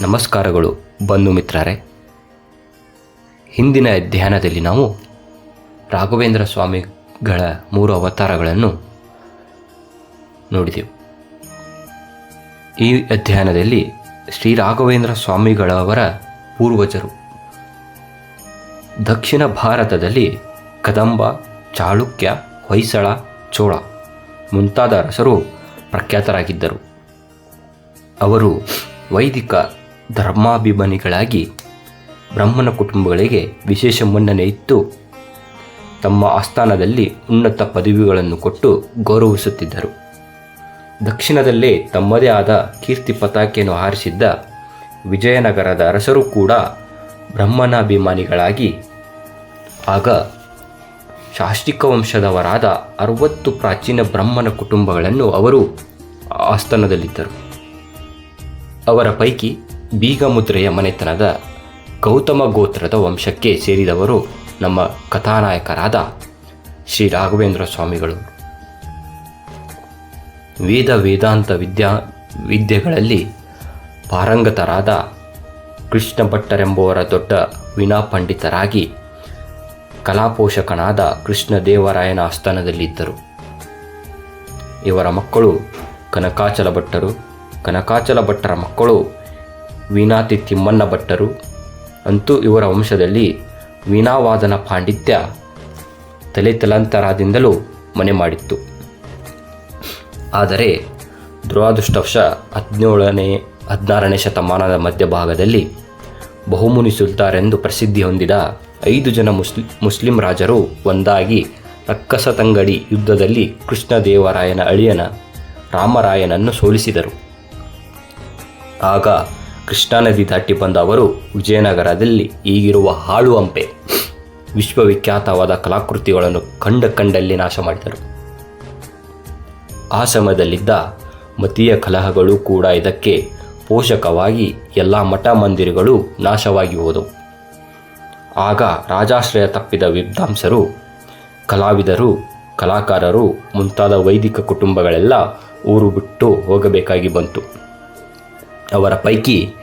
ನಮಸ್ಕಾರಗಳು, ಬಂಧು ಮಿತ್ರರೇ. ಹಿಂದಿನ ಅಧ್ಯಯನದಲ್ಲಿ ನಾವು ರಾಘವೇಂದ್ರ ಸ್ವಾಮಿಗಳ ಮೂರು ಅವತಾರಗಳನ್ನು ನೋಡಿದೆವು. ಈ ಅಧ್ಯಯನದಲ್ಲಿ ಶ್ರೀ ರಾಘವೇಂದ್ರ ಸ್ವಾಮಿಗಳವರ ಪೂರ್ವಜರು. ದಕ್ಷಿಣ ಭಾರತದಲ್ಲಿ ಕದಂಬ, ಚಾಳುಕ್ಯ, ಹೊಯ್ಸಳ, ಚೋಳ ಮುಂತಾದ ರಸರು ಪ್ರಖ್ಯಾತರಾಗಿದ್ದರು. ಅವರು ವೈದಿಕ ಧರ್ಮಾಭಿಮಾನಿಗಳಾಗಿ ಬ್ರಾಹ್ಮಣ ಕುಟುಂಬಗಳಿಗೆ ವಿಶೇಷ ಮನ್ನಣೆ ಇತ್ತು. ತಮ್ಮ ಆಸ್ಥಾನದಲ್ಲಿ ಉನ್ನತ ಪದವಿಗಳನ್ನು ಕೊಟ್ಟು ಗೌರವಿಸುತ್ತಿದ್ದರು. ದಕ್ಷಿಣದಲ್ಲೇ ತಮ್ಮದೇ ಆದ ಕೀರ್ತಿ ಪತಾಕೆಯನ್ನು ಹಾರಿಸಿದ್ದ ವಿಜಯನಗರದ ಅರಸರು ಕೂಡ ಬ್ರಹ್ಮನಾಭಿಮಾನಿಗಳಾಗಿ. ಆಗ ಶಾಸ್ತ್ರಿಕ ವಂಶದವರಾದ ಅರವತ್ತು ಪ್ರಾಚೀನ ಬ್ರಾಹ್ಮಣ ಕುಟುಂಬಗಳನ್ನು ಅವರು ಆಸ್ಥಾನದಲ್ಲಿದ್ದರು. ಅವರ ಪೈಕಿ ಬೀಗಮುದ್ರೆಯ ಮನೆತನದ ಗೌತಮ ಗೋತ್ರದ ವಂಶಕ್ಕೆ ಸೇರಿದವರು ನಮ್ಮ ಕಥಾನಾಯಕರಾದ ಶ್ರೀ ರಾಘವೇಂದ್ರ ಸ್ವಾಮಿಗಳು. ವೇದ ವೇದಾಂತ ವಿದ್ಯಾ ವಿದ್ಯೆಗಳಲ್ಲಿ ಪಾರಂಗತರಾದ ಕೃಷ್ಣ ಭಟ್ಟರೆಂಬುವರ ದೊಡ್ಡ ವೀಣಾ ಪಂಡಿತರಾಗಿ ಕಲಾಪೋಷಕನಾದ ಕೃಷ್ಣದೇವರಾಯನ ಆಸ್ಥಾನದಲ್ಲಿದ್ದರು. ಇವರ ಮಕ್ಕಳು ಕನಕಾಚಲ ಭಟ್ಟರು ಕನಕಾಚಲ ಭಟ್ಟರ ಮಕ್ಕಳು ವೀಣಾತಿ ತಿಮ್ಮಣ್ಣ ಭಟ್ಟರು ಅಂತೂ ಇವರ ವಂಶದಲ್ಲಿ ವೀಣಾವಾದನ ಪಾಂಡಿತ್ಯ ತಲೆ ತಲಾಂತರದಿಂದಲೂ ಮನೆ ಮಾಡಿತ್ತು. ಆದರೆ ದುರಾದೃಷ್ಟವಶ ಹದಿನೇಳನೇ, ಹದಿನಾರನೇ ಶತಮಾನದ ಮಧ್ಯಭಾಗದಲ್ಲಿ ಬಹುಮುನಿ ಸುಲ್ತಾರೆಂದು ಪ್ರಸಿದ್ಧಿ ಹೊಂದಿದ ಐದು ಜನ ಮುಸ್ಲಿ, ಮುಸ್ಲಿಂ ರಾಜರು ಒಂದಾಗಿ ರಕ್ಕಸತಂಗಡಿ ಯುದ್ಧದಲ್ಲಿ ಕೃಷ್ಣದೇವರಾಯನ ಅಳಿಯನ ರಾಮರಾಯನನ್ನು ಸೋಲಿಸಿದರು. ಆಗ ಕೃಷ್ಣಾ ನದಿ ದಾಟಿ ಬಂದ ಅವರು ವಿಜಯನಗರದಲ್ಲಿ ಈಗಿರುವ ಹಾಳು ಹಂಪೆ ವಿಶ್ವವಿಖ್ಯಾತವಾದ ಕಲಾಕೃತಿಗಳನ್ನು ಕಂಡ ಕಂಡಲ್ಲಿ ನಾಶ ಮಾಡಿದರು. ಆ ಸಮಯದಲ್ಲಿದ್ದ ಮತೀಯ ಕಲಹಗಳು ಕೂಡ ಇದಕ್ಕೆ ಪೋಷಕವಾಗಿ ಎಲ್ಲ ಮಠ ಮಂದಿರಗಳು ನಾಶವಾಗಿ ಹೋದವು. ಆಗ ರಾಜಾಶ್ರಯ ತಪ್ಪಿದ ವಿದ್ವಾಂಸರು, ಕಲಾವಿದರು, ಕಲಾಕಾರರು ಮುಂತಾದ ವೈದಿಕ ಕುಟುಂಬಗಳೆಲ್ಲ ಊರು ಬಿಟ್ಟು ಹೋಗಬೇಕಾಗಿ ಬಂತು. ಅವರ ಪೈಕಿ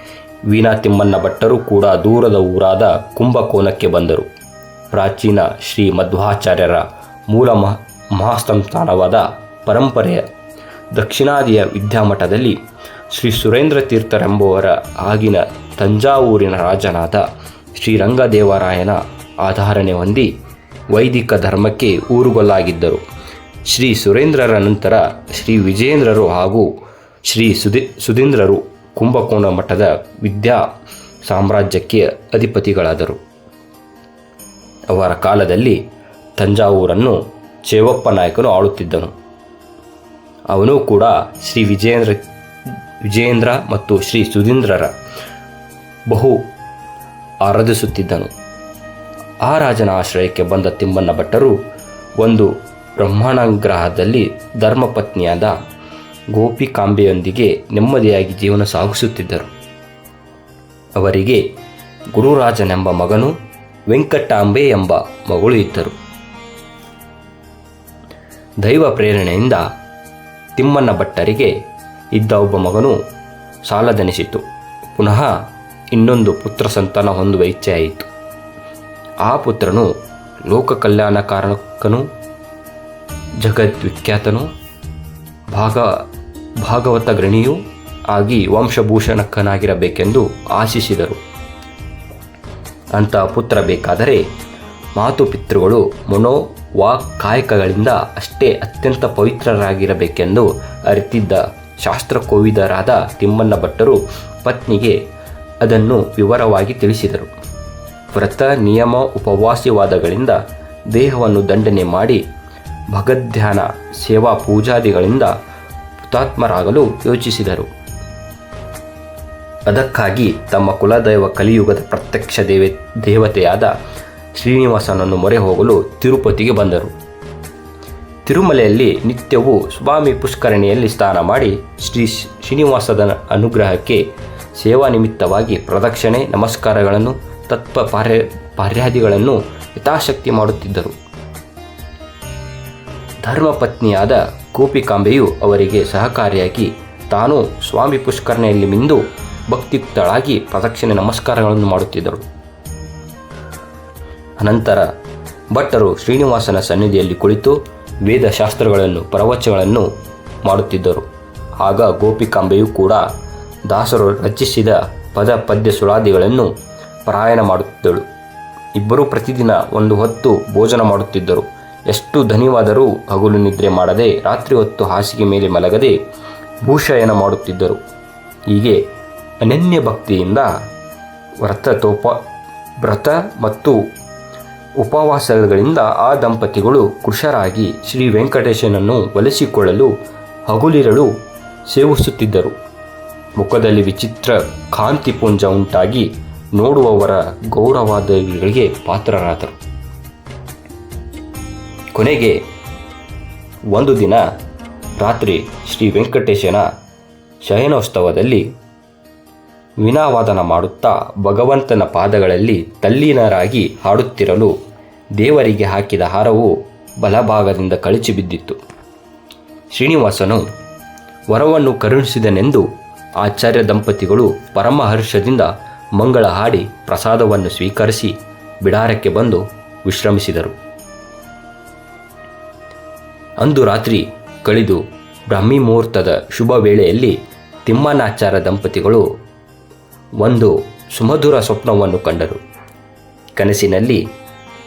ವೀಣಾ ತಿಮ್ಮಣ್ಣ ಭಟ್ಟರು ಕೂಡ ದೂರದ ಊರಾದ ಕುಂಭಕೋನಕ್ಕೆ ಬಂದರು. ಪ್ರಾಚೀನ ಶ್ರೀ ಮಧ್ವಾಚಾರ್ಯರ ಮೂಲ ಮಹ, ಮಹಾಸಂಸ್ಥಾನವಾದ ಪರಂಪರೆಯ ದಕ್ಷಿಣಾದಿಯ ವಿದ್ಯಾಮಠದಲ್ಲಿ ಶ್ರೀ ಸುರೇಂದ್ರ ತೀರ್ಥರೆಂಬುವರ ಆಗಿನ ತಂಜಾವೂರಿನ ರಾಜನಾದ ಶ್ರೀರಂಗದೇವರಾಯನ ಆಧಾರಣೆ ಹೊಂದಿ ವೈದಿಕ ಧರ್ಮಕ್ಕೆ ಊರುಗೊಲ್ಲಾಗಿದ್ದರು. ಶ್ರೀ ಸುರೇಂದ್ರರ ನಂತರ ಶ್ರೀ ವಿಜೇಂದ್ರರು ಹಾಗೂ ಶ್ರೀ ಸುಧಿ, ಸುಧೀಂದ್ರರು ಕುಂಭಕೋಣ ಮಠದ ವಿದ್ಯಾ ಸಾಮ್ರಾಜ್ಯಕ್ಕೆ ಅಧಿಪತಿಗಳಾದರು. ಅವರ ಕಾಲದಲ್ಲಿ ತಂಜಾವೂರನ್ನು ಚೇವಪ್ಪ ನಾಯಕನು ಆಳುತ್ತಿದ್ದನು. ಅವನು ಕೂಡ ಶ್ರೀ ವಿಜಯೇಂದ್ರ ವಿಜಯೇಂದ್ರ ಮತ್ತು ಶ್ರೀ ಸುಧೀಂದ್ರರ ಬಹು ಆರಾಧಿಸುತ್ತಿದ್ದನು. ಆ ರಾಜನ ಆಶ್ರಯಕ್ಕೆ ಬಂದ ತಿಮ್ಮಣ್ಣ ಭಟ್ಟರು ಒಂದು ಬ್ರಹ್ಮಾಂಡಗ್ರಹದಲ್ಲಿ ಧರ್ಮಪತ್ನಿಯಾದ ಗೋಪಿಕಾಂಬೆಯೊಂದಿಗೆ ನೆಮ್ಮದಿಯಾಗಿ ಜೀವನ ಸಾಗಿಸುತ್ತಿದ್ದರು. ಅವರಿಗೆ ಗುರುರಾಜನೆಂಬ ಮಗನು ವೆಂಕಟಾಂಬೆ ಎಂಬ ಮಗಳು ಇದ್ದರು. ದೈವ ಪ್ರೇರಣೆಯಿಂದ ತಿಮ್ಮಣ್ಣ ಭಟ್ಟರಿಗೆ ಇದ್ದ ಒಬ್ಬ ಮಗನು ಸಾಲದೆನಿಸಿತು. ಪುನಃ ಇನ್ನೊಂದು ಪುತ್ರ ಸಂತಾನ ಹೊಂದುವ ಇಚ್ಛೆಯಾಯಿತು. ಆ ಪುತ್ರನು ಲೋಕ ಕಲ್ಯಾಣ ಕಾರಣಕ್ಕನು ಜಗದ್ವಿಖ್ಯಾತನು ಭಾಗ, ಭಾಗವತ ಗೃಣಿಯೂ ಆಗಿ ವಂಶಭೂಷಣಕ್ಕನಾಗಿರಬೇಕೆಂದು ಆಶಿಸಿದರು. ಅಂತ ಪುತ್ರ ಬೇಕಾದರೆ ಮಾತು ಪಿತೃಗಳು ಮನೋ ವಾಕ್ ಕಾಯಕಗಳಿಂದ ಅಷ್ಟೇ ಅತ್ಯಂತ ಪವಿತ್ರರಾಗಿರಬೇಕೆಂದು ಅರಿತಿದ್ದ ಶಾಸ್ತ್ರಕೋವಿದರಾದ ತಿಮ್ಮಣ್ಣ ಭಟ್ಟರು ಪತ್ನಿಗೆ ಅದನ್ನು ವಿವರವಾಗಿ ತಿಳಿಸಿದರು. ವ್ರತ, ನಿಯಮ ಉಪವಾಸಿವಾದಗಳಿಂದ ದೇಹವನ್ನು ದಂಡನೆ ಮಾಡಿ ಭಗಧ್ಯಾನ ಸೇವಾ ಪೂಜಾದಿಗಳಿಂದ ಹುತಾತ್ಮರಾಗಲು ಯೋಚಿಸಿದರು. ಅದಕ್ಕಾಗಿ ತಮ್ಮ ಕುಲದೈವ ಕಲಿಯುಗದ ಪ್ರತ್ಯಕ್ಷ ದೇವೆ, ದೇವತೆಯಾದ ಶ್ರೀನಿವಾಸನನ್ನು ಮೊರೆ ಹೋಗಲು ತಿರುಪತಿಗೆ ಬಂದರು. ತಿರುಮಲೆಯಲ್ಲಿ ನಿತ್ಯವೂ ಸ್ವಾಮಿ ಪುಷ್ಕರಣಿಯಲ್ಲಿ ಸ್ನಾನ ಮಾಡಿ ಶ್ರೀ ಶ್ರೀನಿವಾಸದ ಅನುಗ್ರಹಕ್ಕೆ ಸೇವಾ ನಿಮಿತ್ತವಾಗಿ ಪ್ರದಕ್ಷಿಣೆ, ನಮಸ್ಕಾರಗಳನ್ನು, ತತ್ವ ಪಾರ್ಯ, ಪಾರ್ಯಾದಿಗಳನ್ನು ಯಥಾಶಕ್ತಿ ಮಾಡುತ್ತಿದ್ದರು. ಧರ್ಮಪತ್ನಿಯಾದ ಗೋಪಿಕಾಂಬೆಯು ಅವರಿಗೆ ಸಹಕಾರಿಯಾಗಿ ತಾನು ಸ್ವಾಮಿ ಪುಷ್ಕರಣೆಯಲ್ಲಿ ಮಿಂದು ಭಕ್ತಿಯುಕ್ತಳಾಗಿ ಪ್ರದಕ್ಷಿಣೆ ನಮಸ್ಕಾರಗಳನ್ನು ಮಾಡುತ್ತಿದ್ದಳು ಅನಂತರ ಭಟ್ಟರು ಶ್ರೀನಿವಾಸನ ಸನ್ನಿಧಿಯಲ್ಲಿ ಕುಳಿತು ವೇದಶಾಸ್ತ್ರಗಳನ್ನು, ಪ್ರವಚನಗಳನ್ನು ಮಾಡುತ್ತಿದ್ದರು. ಆಗ ಗೋಪಿಕಾಂಬೆಯು ಕೂಡ ದಾಸರು ರಚಿಸಿದ ಪದ ಪದ್ಯ ಸುಳಾದಿಗಳನ್ನು ಪಾರಾಯಣ ಮಾಡುತ್ತಿದ್ದಳು. ಇಬ್ಬರೂ ಪ್ರತಿದಿನ ಒಂದು ಹೊತ್ತು ಭೋಜನ ಮಾಡುತ್ತಿದ್ದರು. ಎಷ್ಟು ಧನಿವಾದರೂ ಹಗಲು ನಿದ್ರೆ ಮಾಡದೆ ರಾತ್ರಿ ಹೊತ್ತು ಹಾಸಿಗೆ ಮೇಲೆ ಮಲಗದೆ ಭೂಶಯನ ಮಾಡುತ್ತಿದ್ದರು. ಹೀಗೆ ಅನನ್ಯ ಭಕ್ತಿಯಿಂದ ವ್ರತ ತೋಪ, ವ್ರತ ಮತ್ತು ಉಪವಾಸಗಳಿಂದ ಆ ದಂಪತಿಗಳು ಕೃಷರಾಗಿ ಶ್ರೀ ವೆಂಕಟೇಶನನ್ನು ಒಲಿಸಿಕೊಳ್ಳಲು ಹಗುಲಿರಳು ಸೇವಿಸುತ್ತಿದ್ದರು. ಮುಖದಲ್ಲಿ ವಿಚಿತ್ರ ಕಾಂತಿಪುಂಜ ಉಂಟಾಗಿ ನೋಡುವವರ ಗೌರವಾದಗಳಿಗೆ ಪಾತ್ರರಾದರು. ಕೊನೆಗೆ ಒಂದು ದಿನ ರಾತ್ರಿ ಶ್ರೀ ವೆಂಕಟೇಶನ ಶಯನೋತ್ಸವದಲ್ಲಿ ವಿನಾವಾದನ ಮಾಡುತ್ತಾ ಭಗವಂತನ ಪಾದಗಳಲ್ಲಿ ತಲ್ಲೀನರಾಗಿ ಹಾಡುತ್ತಿರಲು ದೇವರಿಗೆ ಹಾಕಿದ ಹಾರವು ಬಲಭಾಗದಿಂದ ಕಳಚಿ ಬಿದ್ದಿತ್ತು. ಶ್ರೀನಿವಾಸನು ವರವನ್ನು ಕರುಣಿಸಿದನೆಂದು ಆಚಾರ್ಯ ದಂಪತಿಗಳು ಪರಮಹರ್ಷದಿಂದ ಮಂಗಳ ಹಾಡಿ ಪ್ರಸಾದವನ್ನು ಸ್ವೀಕರಿಸಿ ಬಿಡಾರಕ್ಕೆ ಬಂದು ವಿಶ್ರಮಿಸಿದರು. ಅಂದು ರಾತ್ರಿ ಕಳೆದು ಬ್ರಾಹ್ಮಿ ಮುಹೂರ್ತದ ಶುಭ ವೇಳೆಯಲ್ಲಿ ತಿಮ್ಮನಾಚಾರ ದಂಪತಿಗಳು ಒಂದು ಸುಮಧುರ ಸ್ವಪ್ನವನ್ನು ಕಂಡರು. ಕನಸಿನಲ್ಲಿ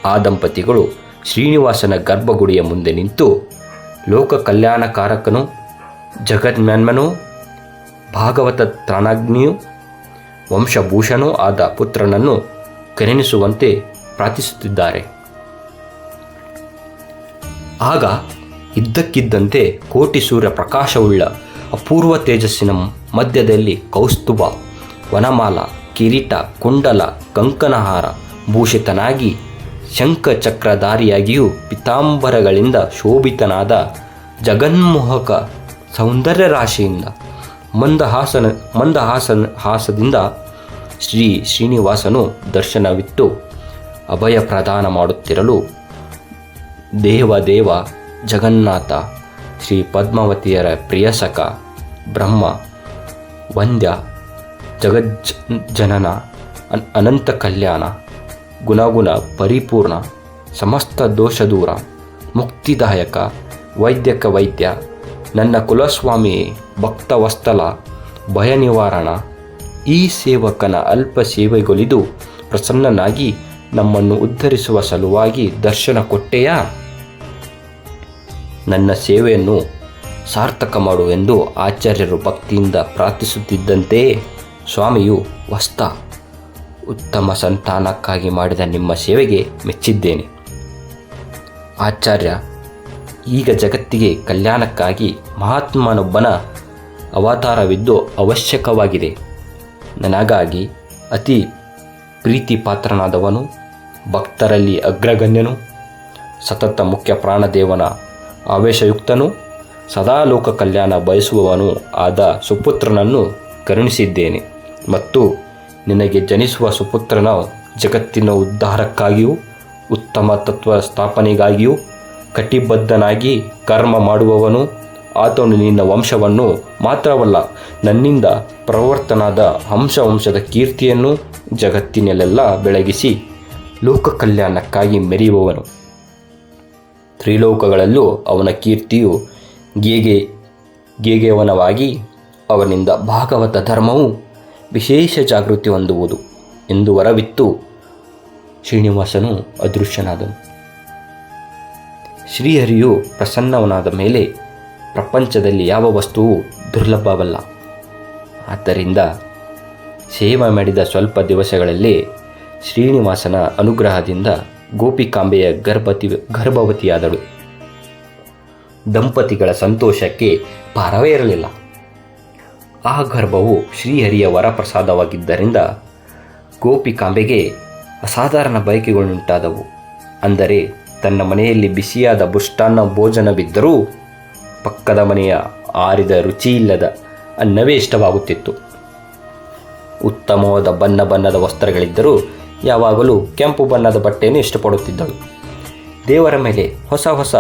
ಆ ದಂಪತಿಗಳು ಶ್ರೀನಿವಾಸನ ಗರ್ಭಗುಡಿಯ ಮುಂದೆ ನಿಂತು ಲೋಕ ಕಲ್ಯಾಣಕಾರಕನು ಜಗನ್ಮನ್ಮನೂ, ಭಾಗವತ ತ್ರಾಣಾಗ್ನಿಯು ವಂಶಭೂಷಣೂ ಆದ ಪುತ್ರನನ್ನು ಕರೆನಿಸುವಂತೆ ಪ್ರಾರ್ಥಿಸುತ್ತಿದ್ದಾರೆ. ಆಗ ಇದ್ದಕ್ಕಿದ್ದಂತೆ ಕೋಟಿ ಸೂರ್ಯ ಪ್ರಕಾಶವುಳ್ಳ ಅಪೂರ್ವ ತೇಜಸ್ಸಿನ ಮಧ್ಯದಲ್ಲಿ ಕೌಸ್ತುಭ, ವನಮಾಲ, ಕಿರೀಟ, ಕುಂಡಲ ಕಂಕನಹಾರ ಭೂಷಿತನಾಗಿ ಶಂಖಚಕ್ರಧಾರಿಯಾಗಿಯೂ ಪಿತಾಂಬರಗಳಿಂದ ಶೋಭಿತನಾದ ಜಗನ್ಮೋಹಕ ಸೌಂದರ್ಯ ರಾಶಿಯಿಂದ ಮಂದಹಾಸನ ಮಂದಹಾಸನ, ಹಾಸದಿಂದ ಶ್ರೀ ಶ್ರೀನಿವಾಸನು ದರ್ಶನವಿತ್ತು ಅಭಯ ಪ್ರದಾನ ಮಾಡುತ್ತಿರಲು ದೇವದೇವ ಜಗನ್ನಾಥ, ಶ್ರೀ ಪದ್ಮಾವತಿಯರ ಪ್ರಿಯಸಕ ಬ್ರಹ್ಮ, ವಂದ್ಯ ಜಗಜ್ಜ ಜನನ ಅನ್- ಅನಂತ ಕಲ್ಯಾಣ, ಗುಣಗುಣ ಪರಿಪೂರ್ಣ, ಸಮಸ್ತ ದೋಷ ದೂರ ಮುಕ್ತಿದಾಯಕ, ವೈದ್ಯಕ ವೈದ್ಯ, ನನ್ನ ಕುಲಸ್ವಾಮಿ ಭಕ್ತವಸ್ತಲ, ಭಯ ನಿವಾರಣ, ಈ ಸೇವಕನ ಅಲ್ಪ ಸೇವೆಗೊಲಿದು ಪ್ರಸನ್ನನಾಗಿ ನಮ್ಮನ್ನು ಉದ್ಧರಿಸುವ ಸಲುವಾಗಿ ದರ್ಶನ ಕೊಟ್ಟೆಯಾ? ನನ್ನ ಸೇವೆಯನ್ನು ಸಾರ್ಥಕ ಮಾಡು ಎಂದು ಆಚಾರ್ಯರು ಭಕ್ತಿಯಿಂದ ಪ್ರಾರ್ಥಿಸುತ್ತಿದ್ದಂತೆಯೇ ಸ್ವಾಮಿಯು ವಸ್ತ ಉತ್ತಮ ಸಂತಾನಕ್ಕಾಗಿ ಮಾಡಿದ ನಿಮ್ಮ ಸೇವೆಗೆ ಮೆಚ್ಚಿದ್ದೇನೆ. ಆಚಾರ್ಯ, ಈಗ ಜಗತ್ತಿಗೆ ಕಲ್ಯಾಣಕ್ಕಾಗಿ ಮಹಾತ್ಮನೊಬ್ಬನ ಅವತಾರವಿದ್ದು ಅವಶ್ಯಕವಾಗಿದೆ. ನನಗಾಗಿ ಅತಿ ಪ್ರೀತಿ ಪಾತ್ರನಾದವನು ಭಕ್ತರಲ್ಲಿ ಅಗ್ರಗಣ್ಯನು, ಸತತ ಮುಖ್ಯ ಪ್ರಾಣದೇವನ ಆವೇಶಯುಕ್ತನು, ಸದಾ ಲೋಕ ಕಲ್ಯಾಣ ಬಯಸುವವನು ಆದ ಸುಪುತ್ರನನ್ನು ಕರುಣಿಸಿದ್ದೇನೆ. ಮತ್ತು ನಿನಗೆ ಜನಿಸುವ ಸುಪುತ್ರನ ಜಗತ್ತಿನ ಉದ್ಧಾರಕ್ಕಾಗಿಯೂ, ಉತ್ತಮ ತತ್ವ ಸ್ಥಾಪನೆಗಾಗಿಯೂ, ಕಟಿಬದ್ಧನಾಗಿ ಕರ್ಮ ಮಾಡುವವನು ಆತನು ನಿನ್ನ ವಂಶವನ್ನು ಮಾತ್ರವಲ್ಲ, ನನ್ನಿಂದ ಪ್ರವರ್ತನಾದ ಹಂಶವಂಶದ ಕೀರ್ತಿಯನ್ನು ಜಗತ್ತಿನಲ್ಲೆಲ್ಲ ಬೆಳಗಿಸಿ ಲೋಕ ಕಲ್ಯಾಣಕ್ಕಾಗಿ ಮೆರೆಯುವವನು. ತ್ರಿಲೋಕಗಳಲ್ಲೂ ಅವನ ಕೀರ್ತಿಯು ಗೇಗೆ ಗೇಗೆವನವಾಗಿ ಅವನಿಂದ ಭಾಗವತ ಧರ್ಮವು ವಿಶೇಷ ಜಾಗೃತಿ ಹೊಂದುವುದು ಎಂದು ವರವಿತ್ತು ಶ್ರೀನಿವಾಸನು ಅದೃಶ್ಯನಾದನು. ಶ್ರೀಹರಿಯು ಪ್ರಸನ್ನವನಾದ ಮೇಲೆ ಪ್ರಪಂಚದಲ್ಲಿ ಯಾವ ವಸ್ತುವು ದುರ್ಲಭವಲ್ಲ. ಆದ್ದರಿಂದ ಸೇವೆ ಮಾಡಿದ ಸ್ವಲ್ಪ ದಿವಸಗಳಲ್ಲಿ ಶ್ರೀನಿವಾಸನ ಅನುಗ್ರಹದಿಂದ ಗೋಪಿಕಾಂಬೆಯ ಗರ್ಭತಿ ಗರ್ಭವತಿಯಾದಳು. ದಂಪತಿಗಳ ಸಂತೋಷಕ್ಕೆ ಪಾರವೇ ಇರಲಿಲ್ಲ. ಆ ಗರ್ಭವು ಶ್ರೀಹರಿಯ ವರಪ್ರಸಾದವಾಗಿದ್ದರಿಂದ ಗೋಪಿಕಾಂಬೆಗೆ ಅಸಾಧಾರಣ ಬಯಕೆಗಳುಂಟಾದವು. ಅಂದರೆ ತನ್ನ ಮನೆಯಲ್ಲಿ ಬಿಸಿಯಾದ ಬುಷ್ಟಾನ್ನ ಭೋಜನವಿದ್ದರೂ ಪಕ್ಕದ ಮನೆಯ ಆರಿದ ರುಚಿಯಿಲ್ಲದ ಅನ್ನವೇ ಇಷ್ಟವಾಗುತ್ತಿತ್ತು. ಉತ್ತಮವಾದ ಬಣ್ಣ ಬಣ್ಣದ ವಸ್ತ್ರಗಳಿದ್ದರೂ ಯಾವಾಗಲೂ ಕೆಂಪು ಬಣ್ಣದ ಬಟ್ಟೆಯನ್ನು ಇಷ್ಟಪಡುತ್ತಿದ್ದಳು. ದೇವರ ಮೇಲೆ ಹೊಸ ಹೊಸ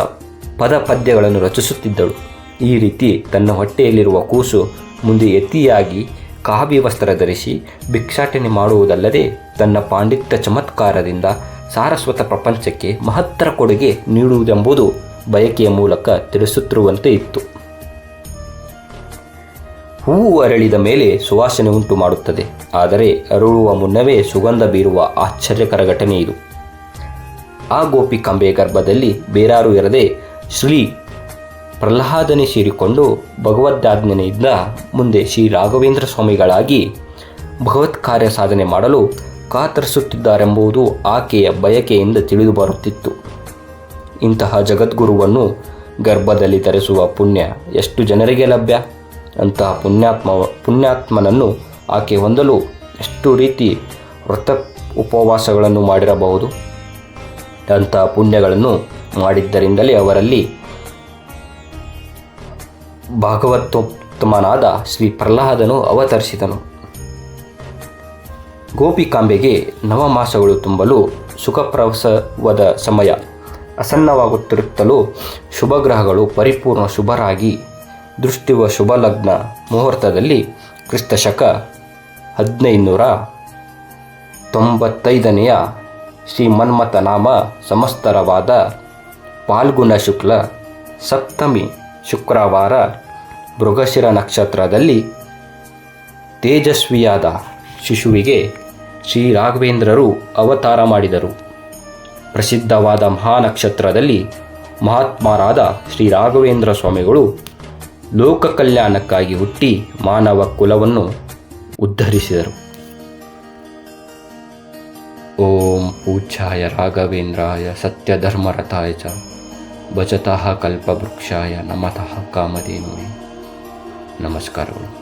ಪದ ಪದ್ಯಗಳನ್ನು ರಚಿಸುತ್ತಿದ್ದಳು. ಈ ರೀತಿ ತನ್ನ ಹೊಟ್ಟೆಯಲ್ಲಿರುವ ಕೂಸು ಮುಂದೆ ಎತ್ತಿಯಾಗಿ ಕಾವಿ ವಸ್ತ್ರ ಧರಿಸಿ ಭಿಕ್ಷಾಟನೆ ಮಾಡುವುದಲ್ಲದೆ ತನ್ನ ಪಾಂಡಿತ್ಯ ಚಮತ್ಕಾರದಿಂದ ಸಾರಸ್ವತ ಪ್ರಪಂಚಕ್ಕೆ ಮಹತ್ತರ ಕೊಡುಗೆ ನೀಡುವುದೆಂಬುದು ಬಯಕೆಯ ಮೂಲಕ ತಿಳಿಸುತ್ತಿರುವಂತೆ ಇತ್ತು. ಹೂವು ಅರಳಿದ ಮೇಲೆ ಸುವಾಸನೆ ಉಂಟು ಮಾಡುತ್ತದೆ. ಆದರೆ ಅರಳುವ ಮುನ್ನವೇ ಸುಗಂಧ ಬೀರುವ ಆಶ್ಚರ್ಯಕರ ಘಟನೆ ಇದು. ಆ ಗೋಪಿ ಕಂಬೆಯ ಗರ್ಭದಲ್ಲಿ ಬೇರಾರು ಇರದೆ ಶ್ರೀ ಪ್ರಹ್ಲಾದನೆ ಸೇರಿಕೊಂಡು ಭಗವದ್ದಾಜ್ಞೆಯಿಂದ ಮುಂದೆ ಶ್ರೀ ರಾಘವೇಂದ್ರ ಸ್ವಾಮಿಗಳಾಗಿ ಭಗವತ್ ಕಾರ್ಯ ಸಾಧನೆ ಮಾಡಲು ಕಾತರಿಸುತ್ತಿದ್ದಾರೆಂಬುದು ಆಕೆಯ ಬಯಕೆಯಿಂದ ತಿಳಿದು ಬರುತ್ತಿತ್ತು. ಇಂತಹ ಜಗದ್ಗುರುವನ್ನು ಗರ್ಭದಲ್ಲಿ ತರಿಸುವ ಪುಣ್ಯ ಎಷ್ಟು ಜನರಿಗೆ ಲಭ್ಯ? ಅಂತಹ ಪುಣ್ಯಾತ್ಮ, ಪುಣ್ಯಾತ್ಮನನ್ನು ಆಕೆ ಹೊಂದಲು ಎಷ್ಟು ರೀತಿ ವ್ರತ ಉಪವಾಸಗಳನ್ನು ಮಾಡಿರಬಹುದು? ಅಂತಹ ಪುಣ್ಯಗಳನ್ನು ಮಾಡಿದ್ದರಿಂದಲೇ ಅವರಲ್ಲಿ ಭಾಗವತೋತ್ತಮನಾದ ಶ್ರೀ ಪ್ರಹ್ಲಾದನು ಅವತರಿಸಿದನು. ಗೋಪಿಕಾಂಬೆಗೆ ನವಮಾಸಗಳು ತುಂಬಲು ಸುಖಪ್ರವಸವದ ಸಮಯ. ಅಸನ್ನವಾಗುತ್ತಿರುತ್ತಲೂ ಶುಭಗ್ರಹಗಳು ಪರಿಪೂರ್ಣ ಶುಭರಾಗಿ ದೃಷ್ಟಿವ ಶುಭ ಲಗ್ನ ಮುಹೂರ್ತದಲ್ಲಿ ಕ್ರಿಸ್ತಶಕ ಹದಿನೈದುನೂರ ತೊಂಬತ್ತೈದನೆಯ ಶ್ರೀ ಮನ್ಮಥನಾಮ ಸಮಸ್ತರವಾದ ಪಾಲ್ಗುಣ ಶುಕ್ಲ ಸಪ್ತಮಿ ಶುಕ್ರವಾರ ಮೃಗಶಿರ ನಕ್ಷತ್ರದಲ್ಲಿ ತೇಜಸ್ವಿಯಾದ ಶಿಶುವಿಗೆ ಶ್ರೀ ರಾಘವೇಂದ್ರರು ಅವತಾರ ಮಾಡಿದರು. ಪ್ರಸಿದ್ಧವಾದ ಮಹಾನಕ್ಷತ್ರದಲ್ಲಿ ಮಹಾತ್ಮರಾದ ಶ್ರೀ ರಾಘವೇಂದ್ರ ಸ್ವಾಮಿಗಳು ಲೋಕ ಕಲ್ಯಾಣಕ್ಕಾಗಿ ಹುಟ್ಟಿ ಮಾನವ ಕುಲವನ್ನು ಉದ್ಧರಿಸಿದರು. ಓಂ ಪೂಜ್ಯಾಯ ರಾಘವೇಂದ್ರಾಯ ಸತ್ಯಧರ್ಮರಥಾಯ ಚ ಭಜತಃ ಕಲ್ಪವೃಕ್ಷಾಯ ನಮತಃ ಕಾಮಧೇನುವೆ. ನಮಸ್ಕಾರಗಳು.